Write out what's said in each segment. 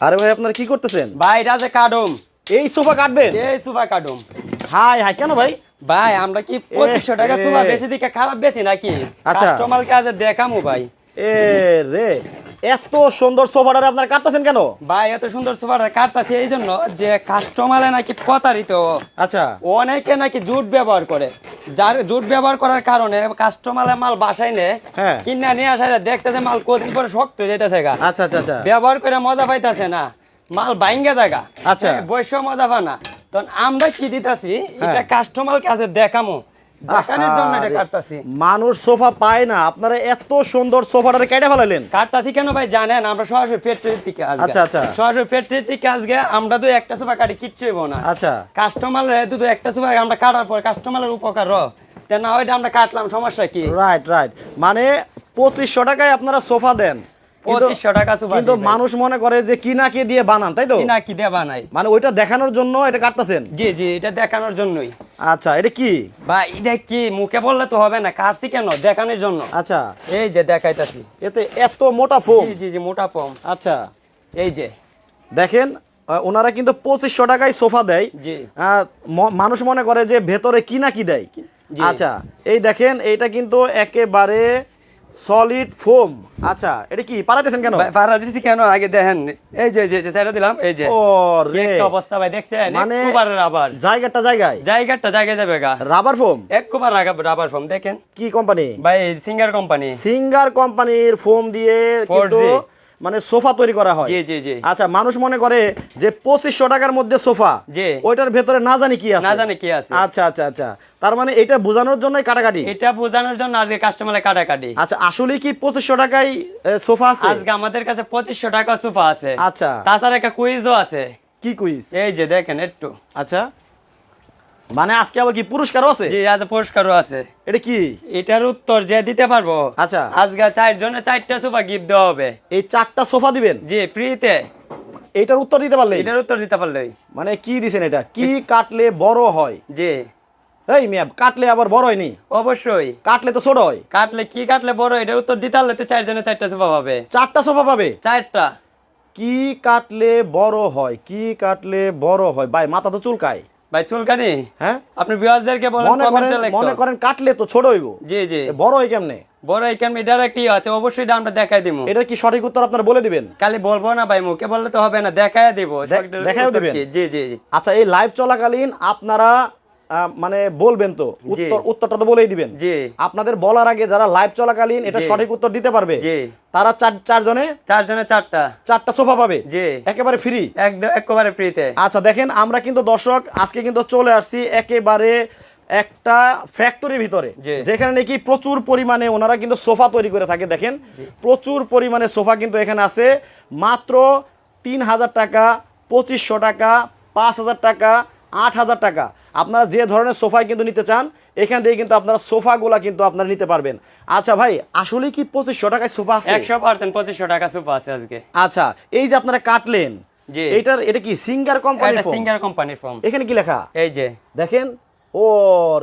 আরে ভাই আপনারা কি করতেছেন? ভাই এটা যে কাডম এই সোফা কাটবেন? এই সোফা কাডম হাই হাই কেন ভাই? ভাই আমরা কি পঁচিশশো টাকা সোফা বেশি দিকে খারাপ বেশি নাকি? আচ্ছা। কাস্টমার কাজে দেখামো ভাই। এ রে। এত সুন্দর সোফাটা আপনারা কাটতেছেন কেন? ভাই এত সুন্দর সুফাটা কাটতাছে এই জন্য যে কাস্টমারে নাকি প্রতারিত। আচ্ছা। অনেকে নাকি জুট ব্যবহার করে। যার জুট ব্যবহার করার কারণে কাস্টমারের মাল বাসায় নে হ্যাঁ। কিনা নিয়ে আসায় দেখতেছে মাল কদিন পরে শক্ত হয়ে যেতেছে গা। আচ্ছা আচ্ছা আচ্ছা। ব্যবহার করে মজা পাইতাছে না। মাল বাইঙ্গা জায়গা। আচ্ছা। বৈশ্য মজা পা না। তখন আমরা কি দিতাছি এটা কাস্টমার কাছে দেখামো। মানুষ সোফা পায় না। আপনারা এত সুন্দর সোফাটা কেটে ফেলালেন কাটতাছি কেন ভাই জানেন? আমরা সরাসরি ফ্যাক্টরি থেকে আচ্ছা, আচ্ছা। সরাসরি ফ্যাক্টরি থেকে আজকে আমরা তো একটা সোফা কাটি কিচ্ছু না। আচ্ছা। কাস্টমার তো একটা সোফা আমরা কাটার পর কাস্টমারের উপকার তা না ওইটা আমরা কাটলাম সমস্যা কি? রাইট রাইট মানে পঁচিশশো টাকায় আপনারা সোফা দেন। কিন্তু-। মানুষ মনে করে যে কিনা কে দিয়ে বানান তাই তো? কি না কি দেবা নাই মানে ওইটা দেখানোর জন্য এটা কাটতেছেন? জি জি এটা দেখানোর জন্যই। আচ্ছা এটা কি? ভাই এটা কি? মুখে বললে তো হবে না কাটছি কেন? দেখানোর জন্য। আচ্ছা। এই যে দেখাইতাছি। এতে এত মোটা ফোম। জি জি জি মোটা ফর্ম আচ্ছা। এই যে। দেখেন ওনারা কিন্তু পঁচিশশো টাকায় সোফা দেয়। জি। মানুষ মনে করে যে ভেতরে কি না কি দেয়। আচ্ছা এই দেখেন এইটা কিন্তু একেবারে সলিড ফোম। আচ্ছা এটা কি? পারাইতেছেন কেন? পাড়া কেন? আগে দেখেন। এই যে যে যে দিলাম এই যে। ও রে কি অবস্থা ভাই দেখছেন? মানে- একবার রাবার। জায়গাটা জায়গায়? জায়গাটা জায়গায় যাবে গা। Rubber foam? একবার রাবার ফোম দেখেন। কি কোম্পানি? ভাই সিঙ্গার কোম্পানি। সিঙ্গার কোম্পানির ফোম দিয়ে কিন্তু মানে সোফা তৈরি করা হয়। জি জি জি। আচ্ছা মানুষ মনে করে যে পঁচিশশো টাকার মধ্যে সোফা। জি। ওইটার ভেতরে না জানি কি আছে। না জানে কি আছে। আচ্ছা আচ্ছা আচ্ছা। তার মানে এটা বোঝানোর জন্যই কাটাকাটি? এটা বোঝানোর জন্য আজকে কাস্টমারে কাটাকাটি। আচ্ছা আসলে কি পঁচিশশো টাকায় সোফা আছে? আজকে আমাদের কাছে পঁচিশশো টাকা সোফা আছে। আচ্ছা। তাছাড়া একটা কুইজও আছে। কি কুইজ এই যে দেখেন একটু। আচ্ছা। মানে আজকে আবার কি পুরস্কারও আছে? জি আজ পুরস্কারও আছে। এটা কি? এটার উত্তর যে দিতে পারব? আচ্ছা। আজকে চার জনে চারটা সোফা গিফট দেওয়া হবে। এই চারটা সোফা দিবেন? জি ফ্রিতে এটার উত্তর দিতে পারলে এটার উত্তর দিতে পারলে মানে কি দিছেন এটা? কি কাটলে বড় হয়? জি। এই মিয়া কাটলে আবার বড় হয়নি? অবশ্যই। কাটলে তো ছোট হয়। কাটলে কি কাটলে বড় এটার উত্তর দিতে পারলে তো চার জনে চারটা সোফা পাবে। চারটা সোফা পাবে? চারটা। কি কাটলে বড় হয়? কি কাটলে বড় হয়? ভাই মাথা তো চুলকায়। ভাই চুলকানি? হ্যাঁ? আপনি ভিউয়ারদেরকে বলেন মনে করেন কমেন্টে মনে করেন কাটলে তো ছোট হইব। জি জি। বড় হই কেমনে? বড় এখানে এটার একটি আছে অবশ্যই দামটা দেখাই দিব এটা কি সঠিক উত্তর আপনারা বলে দিবেন? খালি বলব না ভাই মুখে বললে তো হবে না দেখাই দিব। দেখ- দিবেন? জি জি জি। আচ্ছা এই লাইভ চলাকালীন আপনারা মানে বলবেন তো উত্তর উত্তরটা তো বলেই দিবেন। জি। আপনাদের বলার আগে যারা লাইভ চলাকালীন এটা সঠিক উত্তর দিতে পারবে জি। তারা চার চারজনে চার জনে চারটা। চারটা সোফা পাবে। জি। একেবারে ফ্রি একদম একেবারে ফ্রিতে আচ্ছা দেখেন আমরা কিন্তু দর্শক আজকে কিন্তু চলে আসছি একেবারে একটা ফ্যাক্টরির ভিতরে যেখানে নাকি প্রচুর পরিমাণে ওনারা কিন্তু সোফা তৈরি করে থাকে দেখেন। প্রচুর পরিমাণে সোফা কিন্তু এখানে আছে মাত্র তিন হাজার টাকা পঁচিশশো টাকা পাঁচ হাজার টাকা আট হাজার টাকা। আপনারা যে ধরনের সোফাই কিন্তু নিতে চান এখান থেকে কিন্তু আপনারা সোফাগুলা কিন্তু আপনারা নিতে পারবেন। আচ্ছা ভাই আসলে কি পঁচিশশো টাকায় সোফা আছে? একশো পার্সেন্ট পঁচিশশো টাকা সুপা আছে আজকে। আচ্ছা এই যে আপনারা কাটলেন জি। এইটার এটা কি সিঙ্গার কোম্পানি এটা সিঙ্গার কোম্পানির ফর্ম এখানে কি লেখা? এই যে। দেখেন ও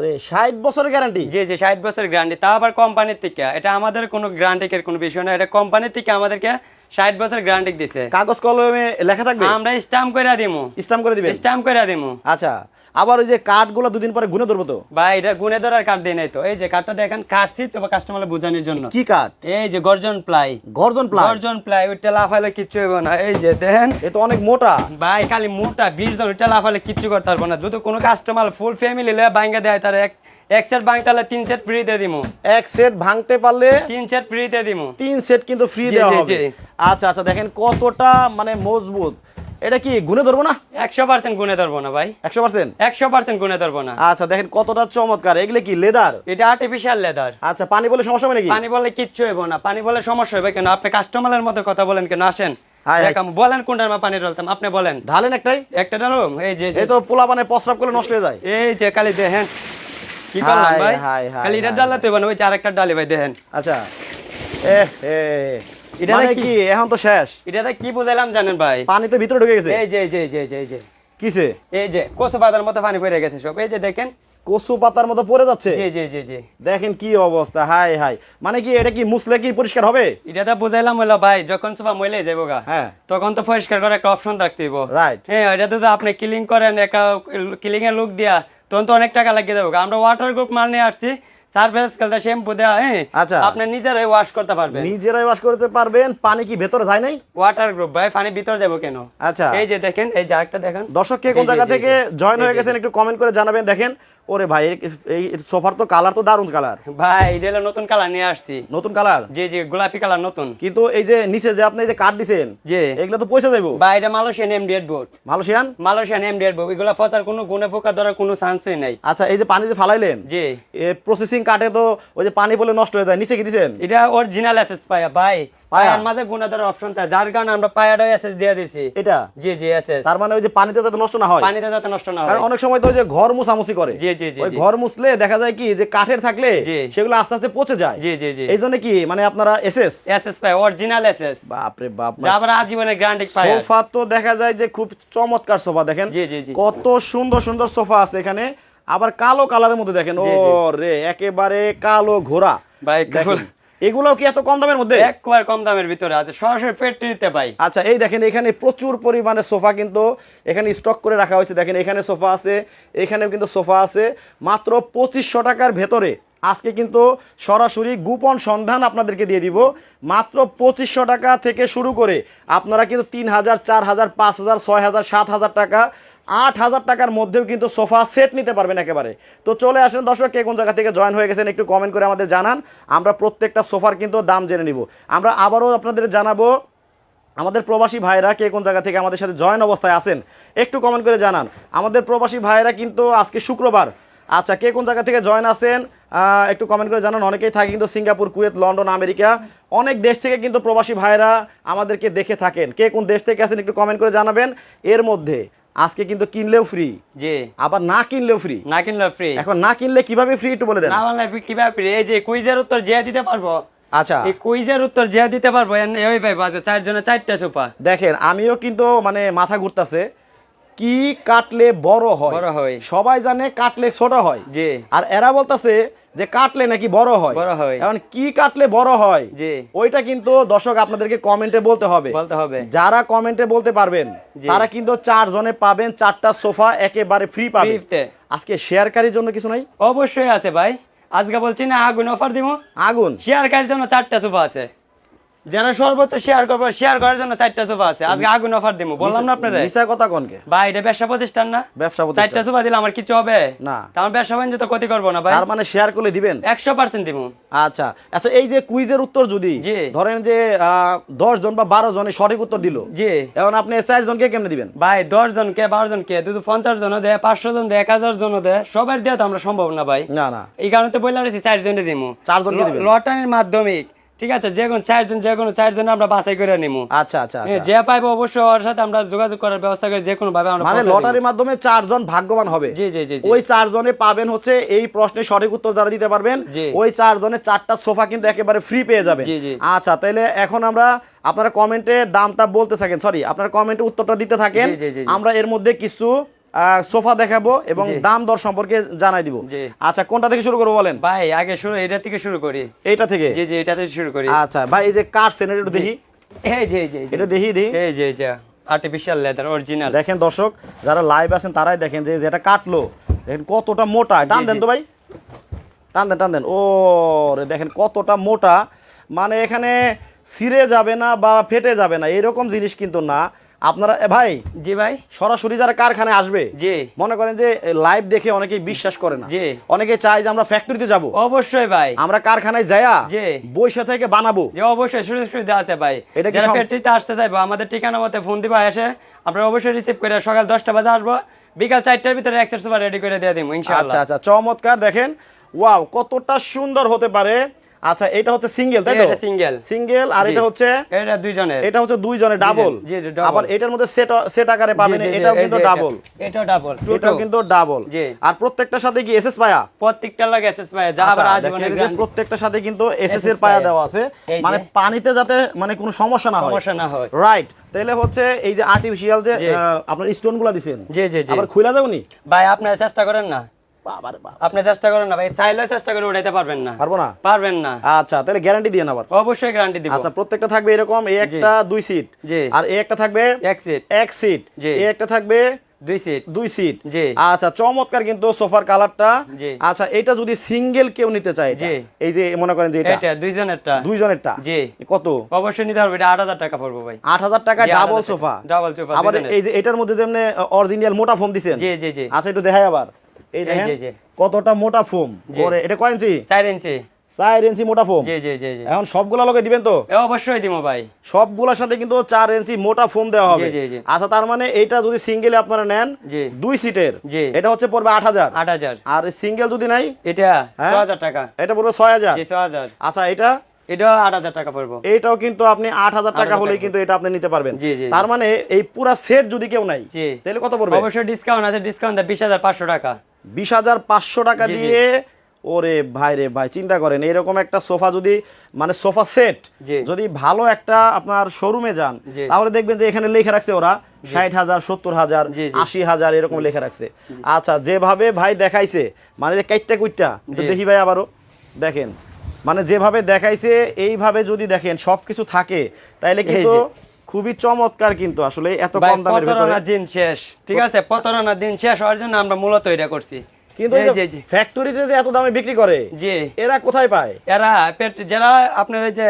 রে ষাট বছরের গ্যারান্টি। জি জি ষাট বছর গ্যারান্টি। তা আবার কোম্পানির থেকে। এটা আমাদের কোনো গ্যারান্টিকের কোনো বিষয় না। এটা কোম্পানির থেকে আমাদেরকে ষাট বছর গ্যারান্টি দিছে। কাগজ কলমে লেখা থাকবে? আমরা স্টাম্প করে দিমু। স্টাম্প করে দিবেন? স্টাম্প করে দিমু। আচ্ছা। আবার ওই যে কার্ডগুলো দুদিন পরে গুনে ধরবো তো? ভাই এটা গুনে ধরার কার্ড দিয়ে নাই তো। এই যে কার্ডটা দেখেন কাটছি তো কাস্টমার বোঝানোর জন্য। কি কার্ড এই যে গর্জন প্লাই। গর্জন প্লাস গর্জন প্লাই ওইটা লাফাইলে কিচ্ছু হইব না। এই যে দেখেন এ তো অনেক মোটা। ভাই খালি মোটা বিশ জন ওইটা লাফাইলে কিচ্ছু করতে পারব না। যদি কোনো কাস্টমার ফুল ফ্যামিলি লয়ে ভাঙ্গা দেয় তার এক এক সেট ভাঙতে তিন সেট ফ্রি দিয়ে দিমু। এক সেট ভাঙতে পারলে তিন সেট ফ্রি দিয়ে দিমু। তিন সেট কিন্তু ফ্রি দেওয়া হবে। আচ্ছা আচ্ছা দেখেন কতটা মানে মজবুত। এটা কি গুনে ধরবো না? একশো পার্সেন্ট গুনে ধরবো না ভাই। একশো পার্সেন্ট? একশো পার্সেন্ট গুনে ধরবো না। আচ্ছা দেখেন কতটা চমৎকার। এগুলো কি লেদার? এটা আর্টিফিশিয়াল লেদার আচ্ছা পানি বলে সমস্যা হবে নাকি? পানি বলে কিচ্ছু হইব না। পানি বলে সমস্যা হবে কেন? আপনি কাস্টমারের মতো কথা বলেন কেন? আসেন। বলেন কোনটার মা পানি ঢালতাম। আপনি বলেন। ঢালেন একটাই? একটা এই যে এই তো পোলা মানে প্রস্রাব করলে নষ্ট হয়ে যায়। এই যে খালি দেখেন। কি করলাম ভাই? খালি এটা ডালাতে হবে যে ভাই দেখেন। আচ্ছা। এ এটা মানে কি? এখন তো শেষ। এটাতে কি বুঝাইলাম জানেন ভাই? পানি তো ভিতরে ঢুকে গেছে। এই যে যে যে যে যে। কিসে? এই যে কচু পাতার মতো পানি পড়ে গেছে সব। এই যে দেখেন। কচু পাতার মতো পড়ে যাচ্ছে? জি জি জি জি। দেখেন কি অবস্থা হাই হাই। মানে কি এটা কি মুসলে কি পরিষ্কার হবে? এটা তো বুঝাইলাম হলো ভাই যখন সোফা মইলে যাব গা। হ্যাঁ। তখন তো পরিষ্কার করে একটা অপশন রাখতে হইব। রাইট হ্যাঁ এটা তো আপনি ক্লিন করেন একটা ক্লিং এর লুক দিয়া তখন তো অনেক টাকা লাগিয়ে দেবো আমরা ওয়াটার গ্রুপ মাল নিয়ে আসছি সার্ফেস কালটা শ্যাম্পু দেওয়া হ্যাঁ? আচ্ছা। আপনি নিজেরাই ওয়াশ করতে পারবেন। নিজেরাই ওয়াশ করতে পারবেন পানি কি ভেতরে যায় নাই? ওয়াটার গ্রুপ ভাই পানি ভিতর যাব কেন? আচ্ছা। এই যে দেখেন এই আরেকটা দেখেন। দর্শক কে কোন জায়গা থেকে জয়েন হয়ে গেছেন একটু কমেন্ট করে জানাবেন দেখেন। ওরে ভাই এই- সোফার তো কালার তো দারুণ কালার ভাই এটা হলো নতুন কালার নিয়ে আসছি। নতুন কালার জি জি গোলাপি কালার নতুন। কিন্তু এই যে নিচে যে আপনি যে কাঠ দিছেন জি। এগুলো তো পয়সা যাইবো ভাই এটা Malaysian MDF board Malaysian Malaysian MDF board এগুলো ফচার কোনো গুণে ফোকা ধরার কোনো চান্সই নাই। আচ্ছা এই যে পানি যে ফালাইলেন জি। প্রসেসিং কাটে তো ওই যে পানি বলে নষ্ট হয়ে যায় নিচে কি দিছেন? এটা অরিজিনাল এসএস পায়া ভাই? পায়ার মাঝে গুণা ধরার অপশন থাকে। যার কারণে আমরা এসএস দিয়ে দিছি। এটা? জি জি এসএস তার মানে ওই যে পানিতে যাতে নষ্ট না হয়। পানিতে যাতে নষ্ট না কারণ হয় অনেক সময় তো ওই যে ঘর মুছামুছি করে। জি, জি, জি, ওই ঘর মুছলে দেখা যায় কি যে কাঠের থাকলে সেগুলো আস্তে আস্তে পচে যায়। জি জি জি। এই জন্য কি মানে আপনারা এসএস এসএস পায় অরিজিনাল এসএস বাপরে বাপ যা আবার আজীবনে গ্যারান্টি পায়। সোফা তো দেখা যায় যে খুব চমৎকার সোফা দেখেন? জি, জি, জি। কত সুন্দর সুন্দর সোফা আছে এখানে। আবার কালো কালারের মধ্যে দেখেন ও। রে একেবারে কালো ঘোড়া। ভাই দেখেন এগুলো কি এত কম দামের মধ্যে? একবার কম দামের ভিতরে আছে সরাসরি ফ্যাক্টরিতে পাই। আচ্ছা এই দেখেন এখানে প্রচুর পরিমাণে সোফা কিন্তু এখানে স্টক করে রাখা হয়েছে। দেখেন এখানে সোফা আছে এখানেও কিন্তু সোফা আছে। মাত্র পঁচিশশো টাকার ভেতরে আজকে কিন্তু সরাসরি গোপন সন্ধান আপনাদেরকে দিয়ে দিব। মাত্র পঁচিশশো টাকা থেকে শুরু করে আপনারা কিন্তু তিন হাজার চার হাজার পাঁচ হাজার ছয় হাজার সাত হাজার টাকা আট হাজার টাকার মধ্যেও কিন্তু সোফা সেট নিতে পারবেন একেবারে। তো চলে আসেন দর্শক, কে কোন জায়গা থেকে জয়েন হয়ে গেছেন একটু কমেন্ট করে আমাদের জানান। আমরা প্রত্যেকটা সোফার কিন্তু দাম জেনে নিব। আমরা আবারও আপনাদের জানাব, আমাদের প্রবাসী ভাইরা কে কোন জায়গা থেকে আমাদের সাথে জয়েন অবস্থায় আছেন, একটু কমেন্ট করে জানান। আমাদের প্রবাসী ভাইরা কিন্তু আজকে শুক্রবার। আচ্ছা কে কোন জায়গা থেকে জয়েন আছেন একটু কমেন্ট করে জানান। অনেকেই থাকে কিন্তু সিঙ্গাপুর, কুয়েত, লন্ডন, আমেরিকা। অনেক দেশ থেকে কিন্তু প্রবাসী ভাইরা আমাদেরকে দেখে থাকেন। কে কোন দেশ থেকে আছেন একটু কমেন্ট করে জানাবেন। এর মধ্যে আজকে কিন্তু কিনলেও ফ্রি জি। আবার না কিনলেও ফ্রি না কিনলে ফ্রি এখন না কিনলে কীভাবে ফ্রি একটু বলে দেন। না বাংলায় কীভাবে free? এই যে কুইজের উত্তর যে দিতে পারব। আচ্ছা। এই কুইজের উত্তর যে দিতে পারব এই পাইবো আছে চারজনে চারটা সোফা। দেখেন আমিও কিন্তু মানে মাথা ঘুরতাছে কি কাটলে বড় হয়? বড় হয়। সবাই জানে কাটলে ছোট হয়। জি। আর এরা বলতাছে যে কাটলে নাকি বড় হয়। বড় হয়। এখন কি কাটলে বড় হয় জি। ওইটা কিন্তু দর্শক আপনাদেরকে কমেন্টে বলতে হবে। বলতে হবে। যারা কমেন্টে বলতে পারবেন তারা কিন্তু চার জনে পাবেন চারটা সোফা একেবারে ফ্রি পাবেন। আজকে শেয়ারকারীর জন্য কিছু নাই? অবশ্যই আছে ভাই। আজকে বলছি না আগুন অফার দিব আগুন? শেয়ার করার জন্য চারটা সোফা আছে। যারা সর্বোচ্চ শেয়ার করব শেয়ার করার জন্য চারটা সোফা আছে। আজকে আগুন অফার দিব বললাম না আপনারা? মিশা কথা কনকে ভাই এটা ব্যবসা প্রতিষ্ঠান না? ব্যবসা চারটা সোফা দিলে আমার কিছু হবে? না। তা আমার ব্যবসা বাণিজ্য তো ক্ষতি করব না ভাই। তার মানে শেয়ার করলে দিবেন? একশো পার্সেন্ট দিব আচ্ছা। আচ্ছা এই যে কুইজের উত্তর যদি ধরেন যে দশ জন বা বারো জনে সঠিক উত্তর দিল জি। এখন আপনি চার জনকে কেমনে দিবেন? ভাই দশ জন কে বারো জন কে দুটো পঞ্চাশ জন দেয় পাঁচশো জন দেয় এক হাজার জন দেয় সবার দেওয়া তো আমরা সম্ভব না ভাই। না না। এই কারণে তো বললাম চার জনে দিব চারজনকে দিবেন। লটারির মাধ্যমে ঠিক আছে যে কোনো চারজন যে কোনো চারজন আমরা বাছাই করে নিবো আচ্ছা আচ্ছা আচ্ছা। যে পাইবো অবশ্যই ওর সাথে আমরা যোগাযোগ করার ব্যবস্থা করে যে কোনো ভাবে আমরা মানে লটারির মাধ্যমে চারজন ভাগ্যবান হবে জি জি জি। ওই চারজনে পাবেন হচ্ছে এই প্রশ্নের সঠিক উত্তর যারা দিতে পারবেন ওই চারজনে চারটা সোফা কিন্তু একেবারে ফ্রি পেয়ে যাবে জি, জি। আচ্ছা তাহলে এখন আমরা আপনারা কমেন্টে দামটা বলতে থাকেন সরি আপনারা কমেন্টে উত্তরটা দিতে থাকেন। আমরা এর মধ্যে কিছু সোফা দেখাবো এবং দাম দর সম্পর্কে জানাই দিব। আচ্ছা কোনটা থেকে শুরু করব বলেন? ভাই আগে শুরু এটা থেকে শুরু করি। এইটা থেকে? জি জি এটা থেকে শুরু করি। আচ্ছা ভাই এই যে কাঠ একটু দেখি। এই যে যে এটা দেখি দেখি। এই যে যে আর্টিফিশিয়াল লেদার অরিজিনাল দেখেন দর্শক যারা লাইভ আছেন তারাই দেখেন যে যেটা কাটলো। দেখেন কতটা মোটা। টান দেন তো ভাই। টান দেন টান দেন। ও রে দেখেন কতটা মোটা। মানে এখানে ছিঁড়ে যাবে না বা ফেটে যাবে না এরকম জিনিস কিন্তু না। আপনারা ভাই জি ভাই। সরাসরি যারা কারখানায় আসবে জি। মনে করেন যে লাইভ দেখে অনেকেই বিশ্বাস করে না। জি। অনেকে চায় যে আমরা ফ্যাক্টরিতে যাব। অবশ্যই ভাই। আমরা কারখানায় যাইয়া জি। বৈশা থেকে বানাবো। যে অবশ্যই সুযোগ সুবিধা আছে ভাই। এটা যারা ফ্যাক্টরিতে আসতে চাইব আমাদের ঠিকানা মতে ফোন দিবা এসে আমরা অবশ্যই রিসিভ করে সকাল দশটা বাজে আসব। বিকাল চারটার ভিতরে এক্সের সুপার রেডি করে দিয়ে দিব আচ্ছা আচ্ছা চমৎকার দেখেন। ওয়াও কতটা সুন্দর হতে পারে। আচ্ছা এটা হচ্ছে সিঙ্গেল তাই তো? এটা single। সিঙ্গেল আর এটা হচ্ছে এটা দুইজনের। এটা হচ্ছে দুই জনের ডাবল জি, জি, double। আবার এটার মধ্যে সেট সেট আকারে পাবেন এটাও কিন্তু এটা। ডাবল এটাও ডাবল এটাও কিন্তু ডাবল জি। আর প্রত্যেকটার সাথে কি এসএস পায়া? প্রত্যেকটা লাগে এসএস ভাই যা আবার আচ্ছা, আজীবনের দেখেন যে প্রত্যেকটার সাথে কিন্তু এসএস এর পায়া পায়া। দেওয়া আছে। মানে পানিতে যাতে মানে কোনো সমস্যা না হয়। সমস্যা না হয়। রাইট তাহলে হচ্ছে এই যে আর্টিফিশিয়াল যে আপনার স্টোনগুলা দিছেন। জি জি জি। আবার খুলে দেবনি ভাই আপনারা চেষ্টা করেন না। আপনি চেষ্টা করেন না ভাই চাইলেও চেষ্টা করে উঠাইতে পারবেন না। পারব না? পারবেন না। আচ্ছা তাহলে গ্যারান্টি দিয়ে আবার। অবশ্যই গ্যারান্টি দিব। আচ্ছা প্রত্যেকটা থাকবে এরকম এই একটা দুই সিট আর এই একটা থাকবে এক সিট এক সিট এই একটা থাকবে দুই সিট দুই সিট জি। আচ্ছা চমৎকার কিন্তু সোফার কালারটা। আচ্ছা এটা যদি সিঙ্গেল কেউ নিতে চায় এই যে মনে করেন যে এটা। এটা দুইজনেরটা। দুইজনেরটা। জি। কত? অবশ্যই নিতে হবে এটা আট হাজার টাকা পড়ব ভাই। আট হাজার টাকা ডাবল সোফা। ডাবল সোফা আবার এই যে এটার মধ্যে যেমন অরিজিনাল মোটা ফোম দিছেন। জি জি জি। আচ্ছা একটু দেখাই আবার। এই দেখেন জি, জি। কতটা মোটা ফোম। এটা কয় ইঞ্চি? চার ইঞ্চি। চার ইঞ্চি মোটা ফোম? জি জি জি জি। এখন সবগুলা লোকে দিবেন তো? অবশ্যই দিব ভাই। সবগুলোর সাথে কিন্তু চার ইঞ্চি মোটা ফোম দেওয়া হবে। আচ্ছা তার মানে এটা যদি সিঙ্গেলে আপনারা নেন দুই সিটের এটা হচ্ছে পড়বে আট হাজার। আর সিঙ্গেল যদি নাই এটা হ্যাঁ? ছ হাজার টাকা। এটা পড়বে ছয় হাজার। জি ছ হাজার। আচ্ছা এটা? এটা আট হাজার টাকা পড়ব। এইটাও কিন্তু আপনি আট হাজার টাকা 8,000 হলেই কিন্তু এটা আপনি নিতে পারবেন। তার মানে এই পুরা সেট যদি কেউ নাই তাহলে কত পড়বে? অবশ্যই ডিসকাউন্ট আছে ডিসকাউন্ট বিশ হাজার পাঁচশো টাকা। বিশ হাজার পাঁচশো টাকা। দিয়ে ওরে ভাই রে ভাই চিন্তা করেন এরকম একটা সোফা যদি মানে সোফা সেট যদি ভালো একটা আপনার শোরুমে যান তাহলে দেখবেন যে এখানে লেখা রাখছে ওরা ষাট হাজার সত্তর হাজার। আশি হাজার এরকম লেখা রাখছে। আচ্ছা যেভাবে ভাই দেখাইছে মানে যে কাইটটা কুইটটা দেখি ভাই আবারও দেখেন মানে যেভাবে দেখাইছে এইভাবে যদি দেখেন সবকিছু থাকে তাইলে কিন্তু। খুবই চমৎকার কিন্তু আসলে এত কম দামের ভিতরে। দিন শেষ ঠিক আছে? প্রতারণার দিন শেষ হওয়ার জন্য আমরা মূলত এটা করছি। কিন্তু এই যে- ফ্যাক্টরিতে যে। এত দামে বিক্রি করে জি। এরা কোথায় পায়? এরা পেট যারা আপনার ওই যে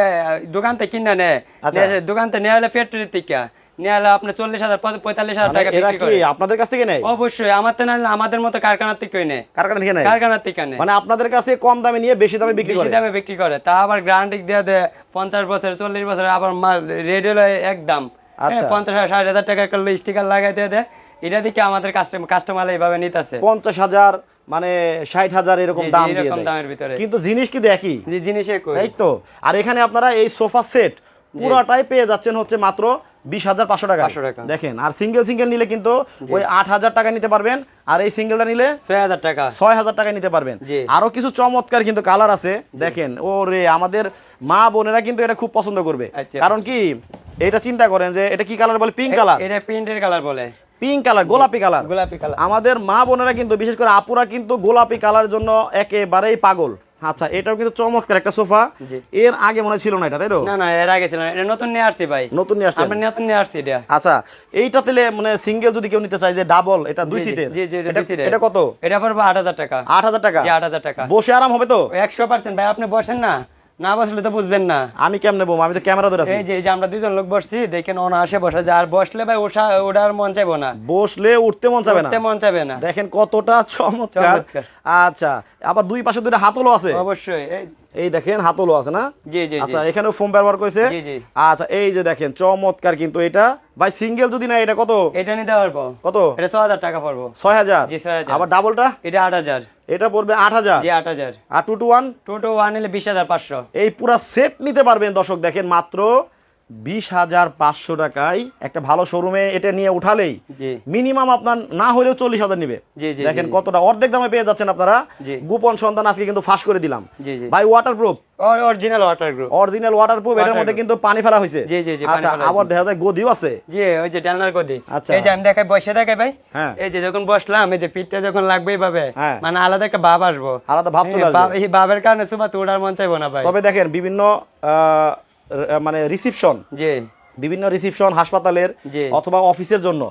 দোকান থেকে কিনে নেয় আচ্ছা। নিয়ে- দোকান থেকে নেওয়া হলে ফ্যাক্টরি থেকে। নিয়ে আপনার চল্লিশ হাজার পঁয়তাল্লিশ হাজার মানে টাকা বিক্রি করে। আপনাদের কাছ থেকে নেয়? অবশ্যই আমার তো না আমাদের মতো কারখানার থেকে নেয়। কারখানা থেকে নেয়? কারখানার থেকে নেয়। মানে আপনাদের কাছে কম দামে নিয়ে বেশি দামে বিক্রি বেশি করে? দামে বিক্রি করে। তা আবার গ্যারান্টি দিয়ে দেয় পঞ্চাশ বছর চল্লিশ বছর আবার মাল রেড এক দাম। আচ্ছা। পঞ্চাশ ষাট হাজার টাকা করলে স্টিকার লাগাই দিয়ে দেয় এটা দিকে আমাদের কাস্টমার কাস্টমার এইভাবে নিতেছে। পঞ্চাশ হাজার মানে ষাট হাজার এরকম দাম দিয়ে দামের ভিতরে। কিন্তু জিনিস কিন্তু একই। জিনিসে কই এই তো। আর এখানে আপনারা এই সোফা সেট পুরোটাই পেয়ে যাচ্ছেন হচ্ছে মাত্র বিশ হাজার পাঁচশো টাকা। দেখেন আর সিঙ্গেল সিঙ্গেল নিলে কিন্তু ওই আট হাজার টাকা নিতে পারবেন আর এই সিঙ্গেলটা নিলে ছয় হাজার টাকা। ছয় হাজার টাকা নিতে পারবেন। আরও কিছু চমৎকার কিন্তু কালার আছে। দেখেন ও রে আমাদের মা বোনেরা কিন্তু এটা খুব পছন্দ করবে। আচ্ছা। কারণ কি? এটা চিন্তা করেন যে এটা কি কালার বলে? পিঙ্ক কালার এটা প্রিন্টের কালার বলে। পিঙ্ক কালার গোলাপি কালার গোলাপি কালার আমাদের মা বোনেরা কিন্তু বিশেষ করে আপুরা কিন্তু গোলাপি কালার জন্য একেবারেই পাগল। আচ্ছা এটাও কিন্তু চমৎকার একটা সোফা। এর আগে মনে ছিল না এটা তাই তো? না না এর আগে ছিল না। এটা নতুন নিয়ে আসছি ভাই। নতুন নিয়ে আসছি আমরা নতুন নিয়ে আসছি এটা। আচ্ছা এইটা তাহলে মানে সিঙ্গেল যদি কেউ নিতে চায় যে ডাবল এটা দুই সিটের জি, জি, এটা দুই সিটের। এটা কত? এটা পড়বে আট হাজার টাকা। আট হাজার টাকা? জি আট হাজার টাকা। বসে আরাম হবে তো? একশো পার্সেন্ট ভাই আপনি বসেন না। না বসলে তো বুঝবেন না। আমি কেমনে বলব আমি তো ক্যামেরা ধরে আছি। এই যে আমরা দুজন লোক বসছি দেখেন অনায়াসে বসা যায়। আর বসলে ভাই ওঠা ওঠার মন চাইব না। বসলে উঠতে মন চাবে না। উঠতে মন চাইবে না। দেখেন কতটা চমৎকার। আচ্ছা আবার দুই পাশে দুইটা হাতলও আছে। অবশ্যই এই এই দেখেন হাতলও আছে না? জি জি আচ্ছা এখানে ফোম ব্যবহার করেছে। জি, জি। আচ্ছা এই যে দেখেন চমৎকার কিন্তু এটা। ভাই সিঙ্গেল যদি না এটা কত? এটা নিতে পারব। কত? এটা ছ হাজার টাকা পড়ব। ছয় হাজার? জি, 6,000 আবার ডাবলটা এটা আট হাজার। এটা পড়বে আট হাজার। আট হাজার। আর two two one two two one নিলে বিশ হাজার পাঁচশো। এই পুরা সেট নিতে পারবেন দর্শক দেখেন মাত্র বিশ হাজার পাঁচশো টাকায় একটা ভালো শোরুমে এটা নিয়ে উঠালেই মিনিমাম আপনার না হলেও চল্লিশ হাজার নিবে। দেখেন কতটা অর্ধেক দামে পেয়ে যাচ্ছেন আপনারা। গোপন সন্তান আজকে কিন্তু ফাঁস করে দিলাম। ভাই waterproof original water proof original waterproof এটার মধ্যে কিন্তু পানি ফেলা হয়েছে। জি, জি, জি, আচ্ছা আবার দেখা যায় গদিও আছে। জি ওই যে ডালনার গদি। আচ্ছা। এই যে আমি দেখাই বসে দেখাই ভাই। হ্যাঁ। এই যে যখন বসলাম এই যে পিঠটা যখন লাগবে এইভাবে হ্যাঁ। মানে আলাদা একটা ভাব আসব। আলাদা ভাব চলে আসবে। এই ভাবের কারণে সুবা তো ওঠার মন চাইব না ভাই। তবে দেখেন বিভিন্ন আহ, মানে রিসিপশন জি। বিভিন্ন রিসিপশন হাসপাতালের অথবা অফিসের জন্য।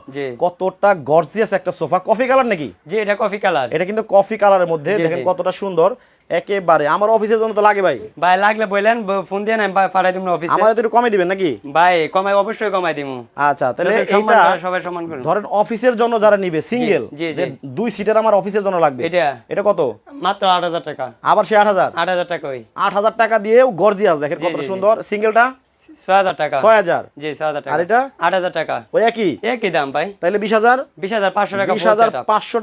কতটা গর্জিয়াস একটা সোফা কফি কালার নাকি? জি এটা কফি কালার এটা কিন্তু কফি কালারের মধ্যে দেখেন কতটা সুন্দর। একেবারে। আমার অফিসের জন্য তো লাগে ভাই। ভাই লাগলে বলেন ফোন দিয়ে না আমি পাঠাই দিব অফিসে আমাদের একটু কমে দিবেন নাকি? ভাই কমাই অবশ্যই কমাই দিব আচ্ছা তাহলে এটা সবাই সমান করুন। ধরেন অফিসের জন্য যারা নিবে সিঙ্গেল যে দুই সিটার আমার অফিসের জন্য লাগবে। এটা। এটা কত? মাত্র আট হাজার টাকা। আবার সে আট হাজার। আট হাজার টাকা ওই। আট হাজার টাকা দিয়েও গর্জিয়াস দেখেন কত। সুন্দর। সিঙ্গেলটা টাকা। জি টাকা। আর এটা? টাকা। ওই একই? একই দাম ভাই। তাহলে টাকা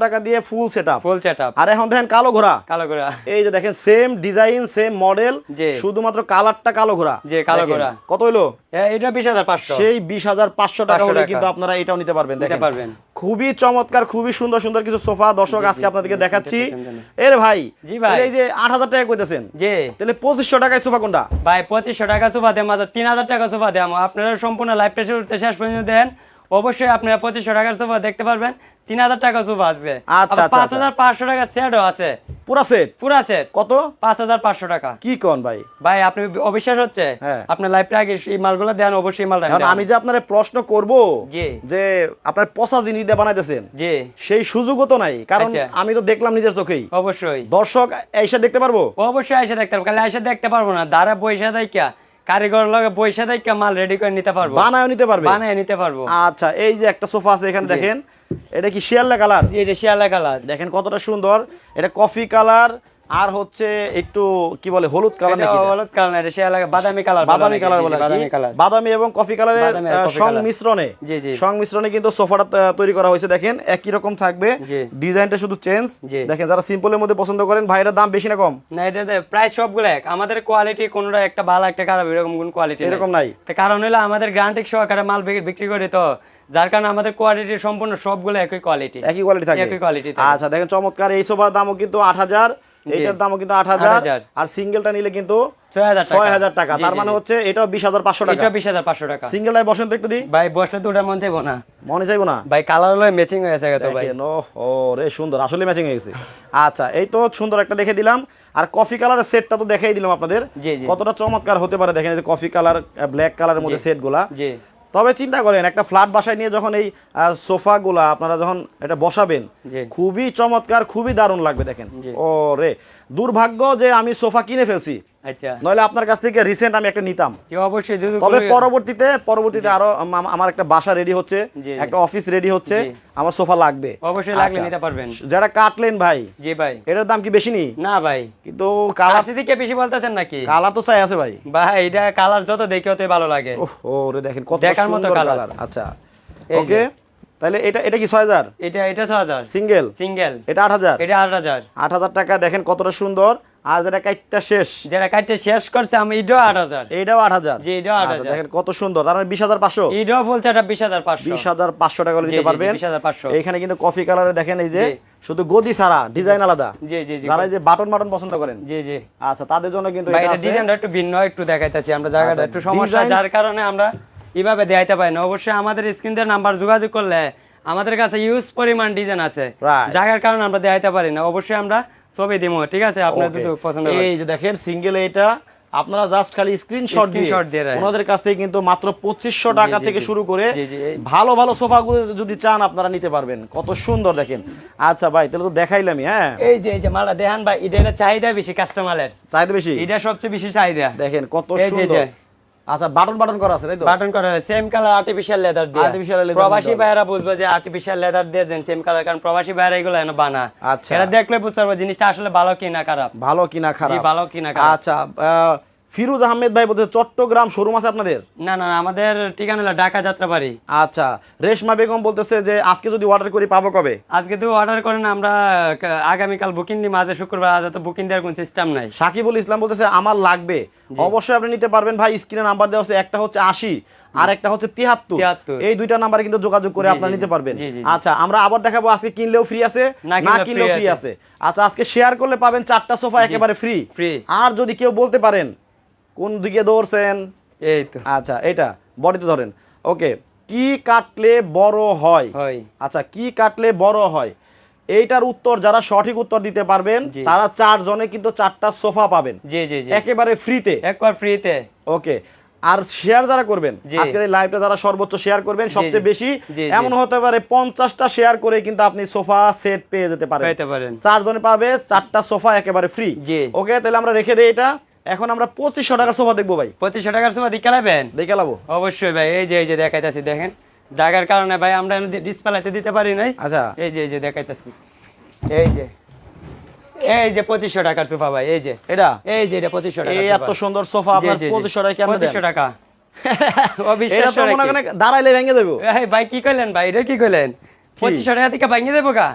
টাকা দিয়ে ফুল সেট ফুল সেট আর এখন দেখেন কালো ঘোড়া। কালো করে এই যে দেখেন সেম ডিজাইন সেম মডেল। শুধুমাত্র কালারটা কালো ঘোড়া। জি, কালো দেখেন, ঘোড়া। কত হলো এটা বিশ হাজার পাঁচশো। সেই বিশ হাজার পাঁচশো টাকা 500 হলে কিন্তু আপনারা এটাও নিতে পারবেন নিতে পারবেন। খুবই চমৎকার খুবই সুন্দর সুন্দর কিছু সোফা। দর্শক আজকে আপনাদেরকে দেখাচ্ছি। এর ভাই জি ভাই। এই যে আট হাজার টাকা কইতেছেন। জি। তাহলে পঁচিশশো টাকায় সোফা কোনটা? ভাই পঁচিশশো টাকা সোফা দেন মাত্র তিন হাজার টাকা সোফা দেন। আপনারা সম্পূর্ণ লাইফ প্রেশার উঠতে শেষ পর্যন্ত দেন। অবশ্যই আপনারা পঁচিশশো টাকার সোফা দেখতে পারবেন। তিন হাজার টাকা সোফা আছে আচ্ছা, আচ্ছা, পাঁচ হাজার পাঁচশো টাকার সেটও আছে। পুরা সেট পুরা সেট কত? পাঁচ হাজার পাঁচশো টাকা। কি কোন ভাই? ভাই আপনি অবিশ্বাস হচ্ছে? হ্যাঁ। আপনার আগে এই মালগুলো দেন অবশ্যই মাল আমি যে আপনার প্রশ্ন করব। যে আপনার পচা জিনিস দিয়ে বানাইতেছেন জি। সেই সুযোগও তো নাই। কারণ আচ্ছা। আমি তো দেখলাম নিজের চোখেই। অবশ্যই। দর্শক এসে দেখতে পারব? অবশ্যই আইসা দেখতে পারব। আইসা দেখতে পারব না দাঁড়া বৈশা দেখা কারিগর লগে পয়সা থেকে মাল রেডি করে নিতে পারব। বানায় নিতে পারবে? বানায় নিতে পারব। আচ্ছা এই যে একটা সোফা আছে এখানে দেখেন এটা কি শিয়ালা কালার? এটা শিয়ালা কালার। দেখেন কতটা সুন্দর এটা কফি কালার আর হচ্ছে একটু কি বলে হলুদ কালার নাকি হলুদ কালার না এটা শিয়ালা বাদামি কালার বাদামি কালার বলে বাদামি কালার বাদামি এবং কফি কালারের। সংমিশ্রণে জি, জি। সংমিশ্রণে কিন্তু সোফাটা তৈরি করা হয়েছে। দেখেন একই রকম থাকবে। ডিজাইনটা শুধু চেঞ্জ দেখেন যারা সিম্পলের মধ্যে পছন্দ করেন ভাইয়ের দাম বেশি না কম? না এটা প্রায় সবগুলো এক। আমাদের কোয়ালিটি কোনটা একটা ভালো একটা খারাপ এরকম কোন কোয়ালিটি এরকম নাই। কারণ হলো আমাদের গ্রান্টিক সহকারে মাল বিক্রি- বিক্রি করি তো। যার কারণে আমাদের কোয়ালিটি সম্পূর্ণ সবগুলো একই কোয়ালিটি একই কোয়ালিটি থাকে। একই কোয়ালিটি আচ্ছা দেখেন চমৎকার। এই সোফার দামও কিন্তু আট হাজার। এইটার দামও কিন্তু আট হাজার 8,000 আর সিঙ্গেলটা নিলে কিন্তু ছয় হাজার টাকা। তার মানে হচ্ছে এটাও বিশ হাজার পাঁচশো টাকা। এটা বিশ হাজার পাঁচশো টাকা। সিঙ্গেলটাই বসেন তো একটু দিই ভাই বসলে তো ওটা মন চাইব না। মনে চাইব না। ভাই কালার হলো ম্যাচিং হয়ে গেছে তো ভাই। ও রে সুন্দর। আসলে ম্যাচিং হয়ে গেছে। আচ্ছা এই তো সুন্দর একটা দেখে দিলাম। আর কফি কালারের সেটটা তো দেখাই দিলাম আপনাদের। কতটা চমৎকার হতে পারে দেখেন এই কফি কালার ব্ল্যাক কালারের মধ্যে। সেটগুলা জি। তবে চিন্তা করেন একটা ফ্ল্যাট বাসায় নিয়ে যখন এই সোফাগুলা আপনারা যখন এটা বসাবেন খুবই চমৎকার খুবই দারুণ লাগবে দেখেন। ও রে দুর্ভাগ্য যে আমি সোফা কিনে ফেলছি। আচ্ছা। নইলে আপনার কাছ থেকে রিসেন্ট আমি একটা নিতাম। অবশ্যই তবে পরবর্তীতে পরবর্তীতে আরও আমার একটা বাসা রেডি হচ্ছে। একটা অফিস রেডি হচ্ছে আমার সোফা লাগবে। অবশ্যই লাগলে আচ্ছা। নিতে পারবেন। যারা কাটলেন ভাই জি ভাই। এটার দাম কি বেশি নি? না ভাই। কিন্তু কালার থেকে বেশি বলতেছেন নাকি? কালার তো চাই আছে ভাই। ভাই এটা কালার যত দেখে ভালো লাগে। ওহ, রে দেখেন কত সুন্দর কালার। আচ্ছা। এই যে। ওকে তাহলে এটা এটা কি ছয় হাজার? এটা এটা ছ হাজার। সিঙ্গেল সিঙ্গেল এটা আট হাজার? এটা আট হাজার। আট হাজার টাকা দেখেন কতটা সুন্দর। আর যেটা কাইটটা শেষ? যারা কাটতে শেষ করছে আমি এটাও আট হাজার। এইটাও আট হাজার? জি, এটাও 8,000 আচ্ছা, দেখেন কত সুন্দর। তার মানে বিশ হাজার পাঁচশো? এটাও বলছে এটা বিশ হাজার পাঁচশো। বিশ হাজার পাঁচশো টাকা হলে নিতে পারবেন। বিশ হাজার পাঁচশো। এইখানে কিন্তু কফি কালারে দেখেন এই যে শুধু গদি ছাড়া ডিজাইন আলাদা। জি জি যারা এই যে বাটন বাটন পছন্দ করেন। জি জি। আচ্ছা তাদের জন্য কিন্তু এটা ডিজাইনটা একটু ভিন্ন একটু দেখাইতেছি আমরা জায়গাটা। আচ্ছা, একটু সমস্যা যার কারণে আমরা এভাবে দেখাইতে পারি না। অবশ্যই আমাদের স্ক্রিন দিয়ে নাম্বার যোগাযোগ করলে আমাদের কাছে ইউজ পরিমাণ ডিজাইন আছে। জায়গার কারণে আমরা দেখাইতে পারি না। অবশ্যই আমরা ছবি দিব ঠিক আছে? আপনার. যদি পছন্দ এই যে দেখেন সিঙ্গেল এটা আপনারা জাস্ট খালি স্ক্রিনশট দিয়ে। ওনাদের কাছ থেকে কিন্তু মাত্র পঁচিশশো টাকা থেকে শুরু করে ভালো ভালো সোফাগুলো যদি চান আপনারা নিতে পারবেন। কত সুন্দর দেখেন। আচ্ছা ভাই তাহলে তো দেখাইলামই হ্যাঁ? এই যে এই যে মালা দেখান ভাই এটা চাহিদা বেশি কাস্টমারের চাইতে বেশি? এটা সবচেয়ে বেশি চাহিদা। দেখেন কত সুন্দর। আচ্ছা বাটন বাটন করা আছে তাই তো? বাটন করা সেম কালার আর্টিফিশিয়াল লেদার দিয়ে। আর্টিফিশিয়াল লেদার প্রবাসী ভাইরা বুঝবে যে আর্টিফিশিয়াল লেদার দিয়ে দেন সেম কালার কারণ প্রবাসী ভাইরা এগুলো এনে বানা আচ্ছা। এটা দেখলে বুঝতে পারব জিনিসটা আসলে ভালো কিনা খারাপ। ভালো কিনা জি ভালো কিনা খারাপ। আচ্ছা ফিরোজ আহমেদ ভাই বলতে চট্টগ্রাম শোরুম আছে আপনাদের? না না আমাদের ঠিকানা হলো ঢাকা যাত্রাবাড়ি। আচ্ছা রেশমা বেগম বলতেছে যে আজকে যদি অর্ডার করি পাবো কবে? আজকে তো অর্ডার করেন আমরা আগামীকাল বুকিং দিই মাঝে শুক্রবার আজ তো বুকিং দেওয়ার কোনো সিস্টেম নাই। সাকিবুল ইসলাম বলতেছে আমার লাগবে। অবশ্যই আপনি নিতে পারবেন ভাই স্ক্রিনে নাম্বার দেওয়া আছে একটা হচ্ছে আশি আর একটা হচ্ছে তিয়াত্তর। 73 এই দুইটা নাম্বারে কিন্তু যোগাযোগ করে আপনারা নিতে পারবেন। আচ্ছা আমরা আবার দেখাবো আজকে কিনলেও ফ্রি আছে না কিনলেও ফ্রি আছে। আছে। আচ্ছা আজকে শেয়ার করলে পাবেন চারটা সোফা একেবারে ফ্রি ফ্রি আর যদি কেউ বলতে পারেন কোন দিকে দৌড়ছেন? এই তো। আচ্ছা এটা বডিতে ধরেন। ওকে কি কাটলে বড় হয়? আচ্ছা কি কাটলে বড় হয়? এইটার উত্তর যারা সঠিক উত্তর দিতে পারবেন। তারা চারজনে কিন্তু চারটা সোফা পাবেন। জি জি জি। একেবারে ফ্রিতে। একবার ফ্রিতে। ওকে আর শেয়ার যারা করবেন। আজকের এই লাইভটা যারা সর্বোচ্চ শেয়ার করবেন সবচেয়ে বেশি। এমন হতে পারে পঞ্চাশটা শেয়ার করে কিন্তু আপনি সোফা সেট পেয়ে যেতে পারেন। পেতে পারেন। চারজনে পাবে চারটা সোফা একেবারে ফ্রি। ওকে তাহলে আমরা রেখে দিই এটা। এখন আমরা পঁচিশশো টাকার সোফা দেখব ভাই। পঁচিশশো টাকার সোফা দিকে লাবেন দেখে লাবো। অবশ্যই ভাই এই যে এই যে দেখাইতেছি দেখেন। জায়গার কারণে ভাই আমরা ডিসপ্লেতে দিতে পারি নাই। আচ্ছা। এই যে এই যে দেখাইতাছি। এই যে এই যে পঁচিশশো টাকার সোফা ভাই এই যে। এটা? এই যে এটা পঁচিশশো টাকা এই এত সুন্দর সোফা আপনার পঁচিশশো টাকা পঁচিশশো টাকা। এটা তো মনে করেন দাঁড়াইলে ভেঙে দেবো। ভাই কি কইলেন ভাই? এটা কি কইলেন? পঁচিশশো টাকা থেকে ভাঙিয়ে দেবো গা?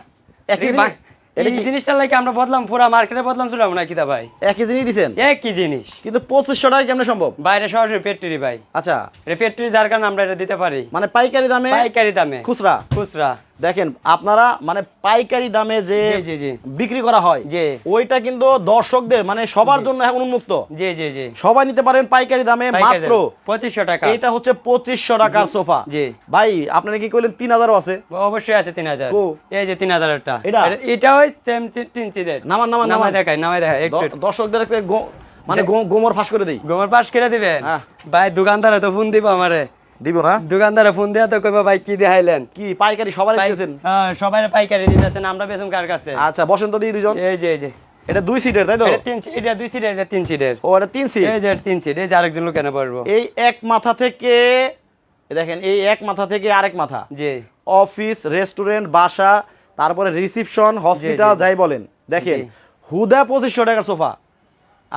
এই এটা কি- জিনিসটা লাগে আমরা বদলাম পুরা মার্কেটে বদলাম ছিল না কিতা ভাই? একই জিনিস দিছেন? একই জিনিস। কিন্তু পঁচিশশো টাকা কেমন সম্ভব? বাইরে সরাসরি ফ্যাক্টরি ভাই। আচ্ছা। ফ্যাক্টরি যার কারণে আমরা এটা দিতে পারি। মানে পাইকারি দামে পাইকারি দামে। খুচরা? খুচরা। দেখেন আপনারা মানে পাইকারি দামে যে বিক্রি করা হয় জি। ওইটা কিন্তু দর্শকদের মানে সবার জন্য এখন উন্মুক্ত। জি জি জি। সবাই নিতে পারেন পাইকারি দামে মাত্র পঁচিশশো টাকা। এটা হচ্ছে পঁচিশশো টাকার সোফা। জি। ভাই আপনারা কি করলেন? তিন হাজারও আছে। অবশ্যই আছে তিন হাজার। এই যে তিন হাজারটা এটা? এটা ওই তিন সিটের নামান, নামান, নামাই নামান। দেখাই নামাই দেখাই একটু। দ- দর্শকদের মানে গোমর ফাঁস করে দিই। গোমর পাস করে দিবেন? হ্যাঁ। ভাই দোকানদারে তো ফোন দিব আমারে। দিব না? দোকানদারে ফোন দিয়া তো কইবা ভাই কি দেখাইলেন? কি পাইকারি সবাই দিয়েছেন হ্যাঁ, সবাই পাইকারি দিতেছেন আমরা কার কাছে? আচ্ছা বসেন তো দিয়ে দুজন এই যে এই যে। এটা দুই সিটের তাই তো? এটা তিন এটা দুই সিটের এটা তিন সিটের ও এটা তিন সিট এই যে তিন সিট এই যে আরেকজন লোক কেন পারব এই এক মাথা থেকে দেখেন এই এক মাথা থেকে আরেক মাথা। জি। অফিস রেস্টুরেন্ট বাসা তারপরে রিসিপশন হসপিটাল যাই বলেন। দেখেন হুদা পঁচিশশো টাকার সোফা।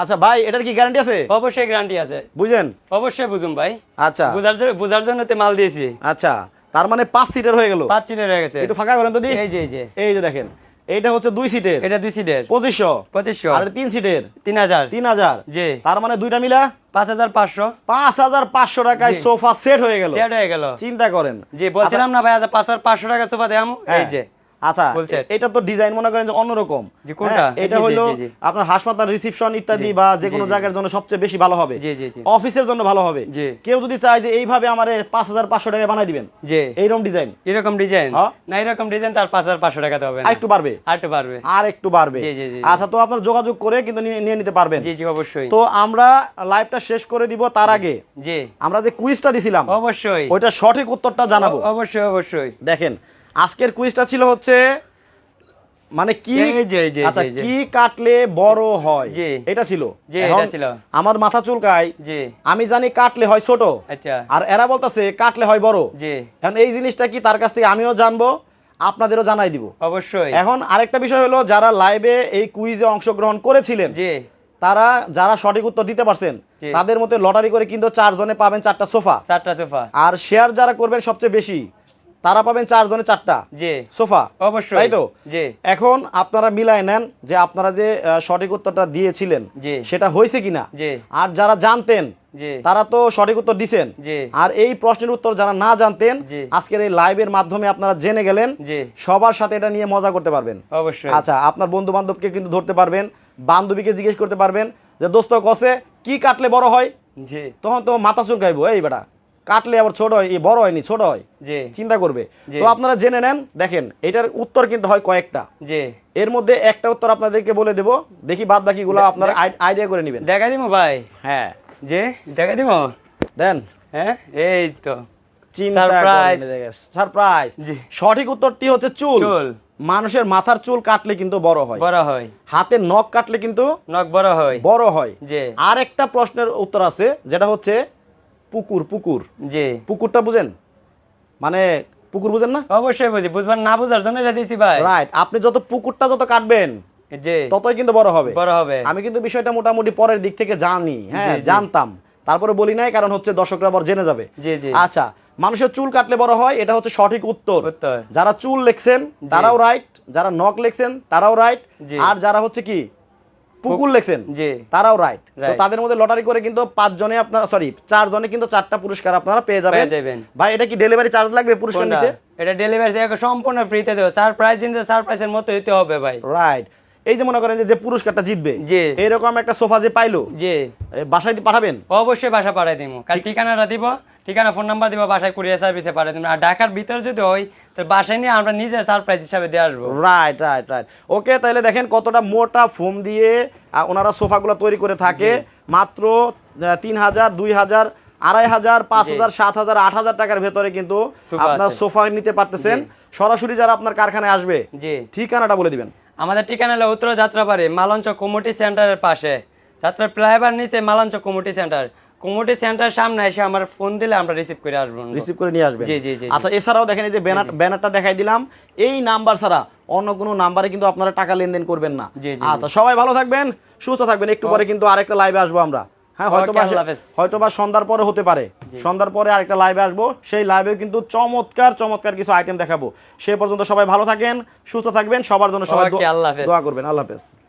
আচ্ছা ভাই এটার কি গ্যারান্টি আছে? অবশ্যই গ্যারান্টি আছে। বুঝলেন অবশ্যই বুঝুম ভাই। আচ্ছা। বুঝার জন্য বুঝার জন্য তো মাল দিয়েছি। আচ্ছা তার মানে পাঁচ সিটের হয়ে গেল। পাঁচ সিটের হয়ে গেছে। একটু ফাঁকা করেন তো দি। এই যে এই যে। এই যে দেখেন এইটা হচ্ছে দুই সিটের এটা দুই সিটের পঁচিশশো। পঁচিশশো। আর তিন সিটের তিন হাজার। তিন হাজার। জি। তার মানে দুইটা মিলা? পাঁচ হাজার পাঁচশো। পাঁচ হাজার পাঁচশো টাকায় সোফা সেট হয়ে গেল। সেট হয়ে গেল। চিন্তা করেন। জি বলছিলাম না ভাই পাঁচ হাজার পাঁচশো টাকা সোফা এই হ্যাঁ। যে। আচ্ছা এটা তো ডিজাইন মনে করেন যে অন্যরকম? হ্যাঁ, এটা হলো। আপনার হাসপাতাল রিসিপশন ইত্যাদি বা যে কোনো জায়গার জন্য সবচেয়ে বেশি ভালো হবে। অফিসের জন্য ভালো হবে। কেউ যদি চায় যে এইভাবে আমার পাঁচ হাজার পাঁচশো টাকায় বানাই দিবেন জি। এইরকম ডিজাইন এরকম ডিজাইন হ্যাঁ। না এরকম ডিজাইন তার পাঁচ হাজার পাঁচশো হবে আর একটু বাড়বে। আর একটু পারবে আর একটু বাড়বে। আচ্ছা তো আপনার যোগাযোগ করে কিন্তু নিয়ে নিয়ে নিতে পারবেন। জি জি অবশ্যই। তো আমরা লাইভটা শেষ করে দিব তার আগে। জি। আমরা যে কুইজটা দিছিলাম অবশ্যই। ওইটা সঠিক উত্তরটা জানাব। অবশ্যই অবশ্যই। দেখেন আজকের কুইজটা ছিল হচ্ছে মানে কি আচ্ছা কি কাটলে বড় হয়? এটা ছিল। আমার মাথা চুলকায় আমি জানি কাটলে হয় ছোট। আচ্ছা। আর এরা বলতাছে কাটলে হয় বড়। এখন এই জিনিসটা কি তার কাছ থেকে আমিও জানব আপনাদেরও জানাই দিব। অবশ্যই। এখন আরেকটা বিষয় হলো যারা লাইভে এই কুইজে অংশগ্রহণ করেছিলেন তারা যারা সঠিক উত্তর দিতে পারছেন তাদের মধ্যে লটারি করে কিন্তু চারজনে পাবেন চারটা সোফা। চারটা সোফা। আর শেয়ার যারা করবেন সবচেয়ে বেশি তারা পাবেন চারজনে চারটা। জি। সোফা। অবশ্যই। তাই তো? জি। এখন আপনারা মিলাই নেন যে আপনারা যে সঠিক উত্তরটা দিয়েছিলেন জি। সেটা হয়েছে কিনা? জি। আর যারা জানতেন তারা তো সঠিক উত্তর দিছেন। আর এই প্রশ্নের উত্তর যারা না জানতেন আজকের এই লাইভের মাধ্যমে আপনারা জেনে গেলেন সবার সাথে এটা নিয়ে মজা করতে পারবেন। অবশ্যই। আচ্ছা আপনার বন্ধু বান্ধবকে কিন্তু ধরতে পারবেন বান্ধবীকে জিজ্ঞেস করতে পারবেন যে দোস্ত কসে কি কাটলে বড় হয়? তখন তো মাথা চুলকাইবো এই বেটা। কাটলে আবার ছোট হয় বড় হয়নি ছোট হয়। চিন্তা করবে। তো আপনারা জেনে নেন দেখেন এটার উত্তর কিন্তু হয় কয়েকটা। এর মধ্যে একটা উত্তর আপনাদেরকে বলে দেব দেখি বাদ বাকিগুলো দে- আপনারা আইডিয়া করে নেবেন। দেখা দিব ভাই। হ্যাঁ। জি দেখা দিব দেন। হ্যাঁ এই তো. সারপ্রাইজ জি। সঠিক উত্তরটি হচ্ছে চুল। চুল। মানুষের মাথার চুল কাটলে কিন্তু বড় হয়। বড় হয়। হাতে নখ কাটলে কিন্তু নখ বড় হয়। বড় হয়। আর একটা প্রশ্নের উত্তর আছে যেটা হচ্ছে পুকুর পুকুর। জি। পুকুরটা বুঝেন? মানে পুকুর বুঝেন না? অবশ্যই বুঝি বুঝবার না বুঝার জন্য এটা দিয়েছি ভাই। রাইট আপনি যত পুকুরটা যত কাটবেন জি। ততই কিন্তু বড় হবে। বড় হবে। আমি কিন্তু বিষয়টা মোটামুটি পরের দিক থেকে জানি হ্যাঁ। জানতাম। তারপরে বলি নাই কারণ হচ্ছে দর্শকরা আবার জেনে যাবে। জি জি। আচ্ছা মানুষের চুল কাটলে বড় হয় এটা হচ্ছে সঠিক উত্তর। যারা চুল লেখছেন তারাও রাইট যারা নখ লেখছেন তারাও রাইট আর যারা হচ্ছে কি পুকুর লেখছেন? জি। তারাও রাইট তো তাদের মধ্যে লটারি করে কিন্তু পাঁচ জনে আপনারা সরি চার জনে কিন্তু চারটা পুরস্কার আপনারা পেয়ে যাবেন। যাবেন। ভাই এটা কি ডেলিভারি চার্জ লাগবে পুরস্কার নিতে? এটা ডেলিভারি সম্পূর্ণ ফ্রিতে দেবো। সারপ্রাইজ কিন্তু সারপ্রাইজের মতো হতে হবে ভাই। রাইট এই যে মনে করেন যে- যে পুরস্কারটা জিতবে। এরকম একটা সোফা যে পাইলো এ, বাসায় দিয়ে পাঠাবেন? অবশ্যই বাসা পাঠাই দিব। কাল ঠিকানাটা দিব ঠিকানা ফোন নাম্বার দিব বাসায় কুরিয়ার সার্ভিসে পাঠাই দিব। আর ঢাকার ভিতরে যদি হয় তো বাসায় নিয়ে আমরা নিজে সারপ্রাইজ হিসাবে দিয়ে আসব। রাইট রাইট রাইট ওকে তাহলে দেখেন কতটা মোটা ফোম দিয়ে ওনারা সোফাগুলো তৈরি করে থাকে। মাত্র তিন হাজার দুই হাজার আড়াই হাজার পাঁচ হাজার সাত হাজার আট হাজার টাকার ভেতরে কিন্তু সোফা আপনার সোফা নিতে পারতেছেন। সরাসরি যারা আপনার কারখানায় আসবে ঠিকানাটা বলে দিবেন। আমাদের ঠিকানা হলো উত্তর যাত্রাবাড়ি মালঞ্চ কমিটি সেন্টারের পাশে। যাত্রার ফ্লাইওভার নিচে Malancha committee centre. Committee centre সামনে এসে আমার ফোন দিলে আমরা রিসিভ করে আসব। রিসিভ করে নিয়ে আসবেন। জি, জি, জি। আচ্ছা এছাড়াও দেখেন এই যে ব্যানার ব্যানারটা দেখাই দিলাম। এই নাম্বার ছাড়া অন্য কোনো নাম্বারে কিন্তু আপনারা টাকা লেনদেন করবেন না। আচ্ছা সবাই ভালো থাকবেন সুস্থ থাকবেন। একটু পরে কিন্তু আরেকটা লাইভে আসব আমরা। হ্যাঁ হয়তো বা হয়তো বা সন্ধ্যার পরে হতে পারে। সন্ধ্যার পরে আরেকটা লাইভে আসব। সেই লাইভে কিন্তু চমৎকার চমৎকার কিছু আইটেম দেখাবো। সে পর্যন্ত সবাই ভালো থাকেন সুস্থ থাকবেন সবার জন্য সবাই। দোয়া করবেন। আল্লাহ হাফেজ।